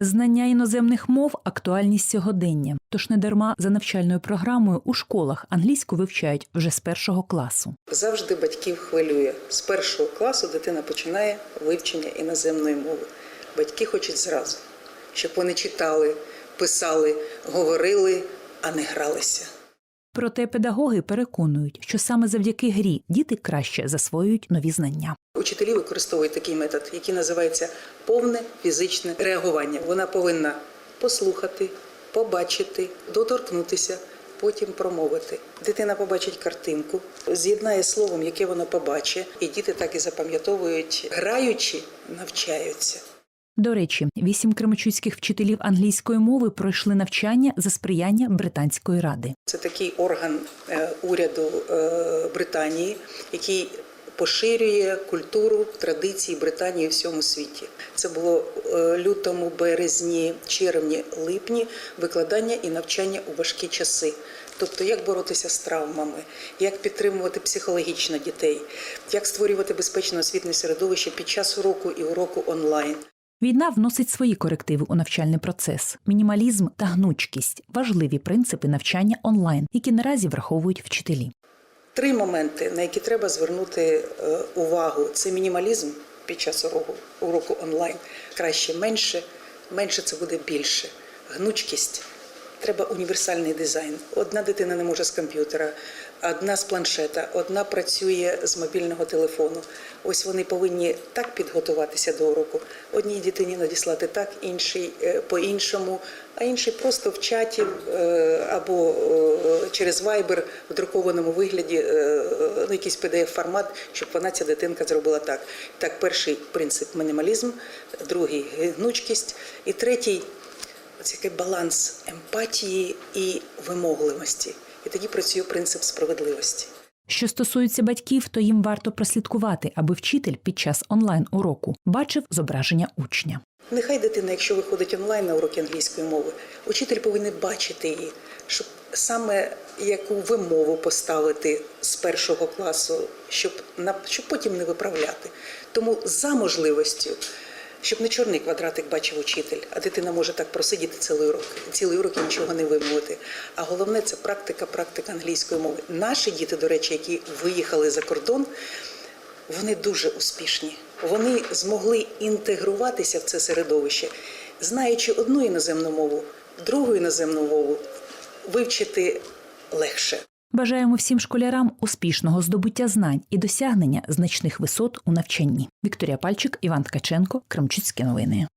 Знання іноземних мов актуальність сьогодення. Тож не дарма за навчальною програмою у школах англійську вивчають вже з першого класу. Завжди батьків хвилює. З першого класу дитина починає вивчення іноземної мови. Батьки хочуть зразу, щоб вони читали, писали, говорили, а не гралися. Проте педагоги переконують, що саме завдяки грі діти краще засвоюють нові знання. Учителі використовують такий метод, який називається повне фізичне реагування. Вона повинна послухати, побачити, доторкнутися, потім промовити. Дитина побачить картинку, з'єднає словом, яке вона побачить, і діти так і запам'ятовують, граючи, навчаються. До речі, вісім кремачуцьких вчителів англійської мови пройшли навчання за сприяння британської ради. Це такий орган е, уряду е, Британії, який поширює культуру, традиції Британії в всьому світі. Це було е, лютому, березні, червні, липні викладання і навчання у важкі часи. Тобто, як боротися з травмами, як підтримувати психологічно дітей, як створювати безпечне освітне середовище під час уроку і уроку онлайн. Війна вносить свої корективи у навчальний процес. Мінімалізм та гнучкість важливі принципи навчання онлайн, які наразі враховують вчителі. Три моменти, на які треба звернути е, увагу: це мінімалізм під час уроку, уроку онлайн. Краще менше, менше це буде більше. Гнучкість. Треба універсальний дизайн. Одна дитина не може з комп'ютера, одна з планшета, одна працює з мобільного телефону. Ось вони повинні так підготуватися до уроку. Одній дитині надіслати так, іншій е, по-іншому, а інший просто в чаті е, або е, через Viber в друкованому вигляді ну, якийсь pdf формат, щоб вона ця дитинка зробила так. Так, перший принцип мінімалізм, другий гнучкість, і третій Ось який баланс емпатії і вимогливості. І тоді працює принцип справедливості. Що стосується батьків, то їм варто прослідкувати, аби вчитель під час онлайн уроку бачив зображення учня. Нехай дитина, якщо виходить онлайн на уроки англійської мови, учитель повинен бачити її, щоб саме яку вимову поставити з першого класу, щоб на щоб потім не виправляти. Тому за можливостю. Щоб не чорний квадратик бачив учитель, а дитина може так просидіти цілий урок, цілий урок і нічого не вимовити. А головне це практика, практика англійської мови. Наші діти, до речі, які виїхали за кордон, вони дуже успішні. Вони змогли інтегруватися в це середовище, знаючи одну іноземну мову, другу іноземну мову вивчити легше. Бажаємо всім школярам успішного здобуття знань і досягнення значних висот у навчанні. Вікторія Пальчик, Іван Ткаченко, Кремчуцькі новини.